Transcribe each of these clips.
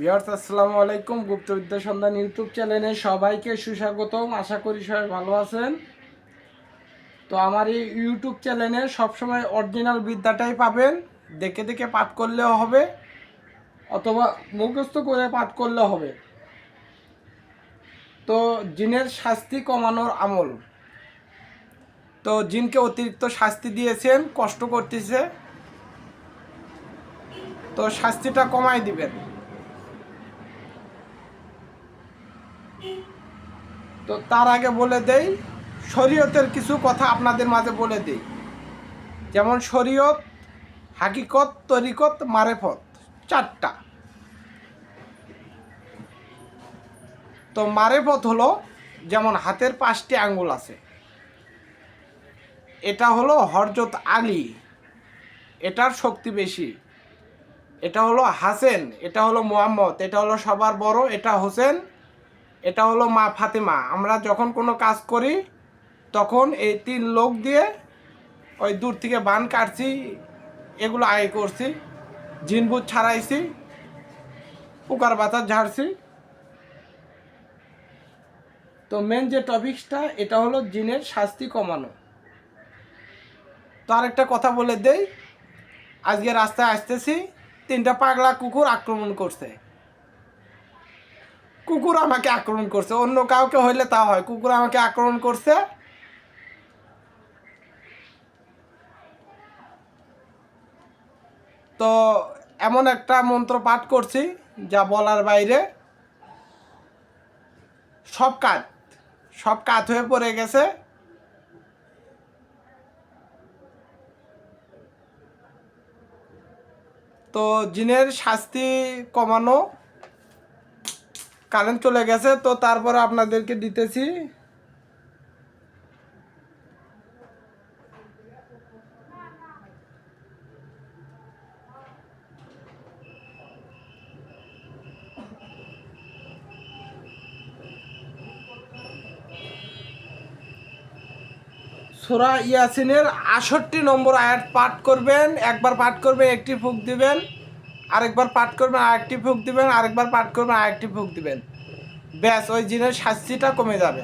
Viewers, আসসালামু আলাইকুম। গুপ্তবিদ্যা সন্ধান ইউটিউব চ্যানেলে সবাইকে সুস্বাগতম। আশা করি সবাই ভালো আছেন। তো আমার এই ইউটিউব চ্যানেলে সবসময় অরিজিনাল বিদ্যাটাই পাবেন। দেখে দেখে পাঠ করলেও হবে, অথবা মুখস্থ করে পাঠ করলেও হবে। তো জিনের শাস্তি কমানোর আমল। তো জিনকে অতিরিক্ত শাস্তি দিয়েছেন, কষ্ট করতেছে। তো শাস্তিটা কমাই দিবেন। তো তার আগে বলে দেই, শরীয়তের কিছু কথা আপনাদের মাঝে বলে দেই। যেমন শরীয়ত, হাকিকত, তরিকত, মারেফত, চারটা। তো মারেফত হলো, যেমন হাতের পাঁচটি আঙ্গুল আছে। এটা হলো হরজত আলী। এটার শক্তি বেশি। এটা হলো হাসেন, এটা হলো মোহাম্মদ, এটা হলো সবার বড়, এটা হোসেন। এটা হলো মা ফাতেমা। আমরা যখন কোনো কাজ করি, তখন এই তিন লোক দিয়ে ওই দূর থেকে বান কাটছি, এগুলো আগে করছি জিনবুত ছাড়াইছি, পোকার বাতাস ঝাড়ছি। তো মেন যে টপিকসটা এটা হলো জিনের শাস্তি কমানো। তো আরেকটা কথা বলে দেই, আজকে রাস্তায় আসতেছি, তিনটা পাগলা কুকুর আক্রমণ করছে। কুকুর আমাকে আক্রমণ করছে। অন্য কাউকে হইলে তা হয়। কুকুর আমাকে আক্রমণ করছে। তো এমন একটা মন্ত্র পাঠ করছি যা বলার বাইরে সব কাজ সব কাজ হয়ে পড়ে গেছে। তো জিনের শাস্তি কমানো কারেন্ট চলে গেছে, তো তারপরে আপনাদেরকে দিতেছি। সোরা ইয়াসিনের আষট্টি নম্বর আয়াত পাঠ করবেন, একবার পাঠ করবেন, একটি ফুক দিবেন, আরেকবার পাঠ করবেন, আরেকটি ফুক দিবেন, আরেকবার পাঠ করবেন, আরেকটি ফুক দিবেন। ব্যাস ওই জিনের শাস্তিটা কমে যাবে।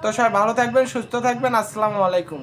তো সবাই ভালো থাকবেন সুস্থ থাকবেন আসসালামু আলাইকুম।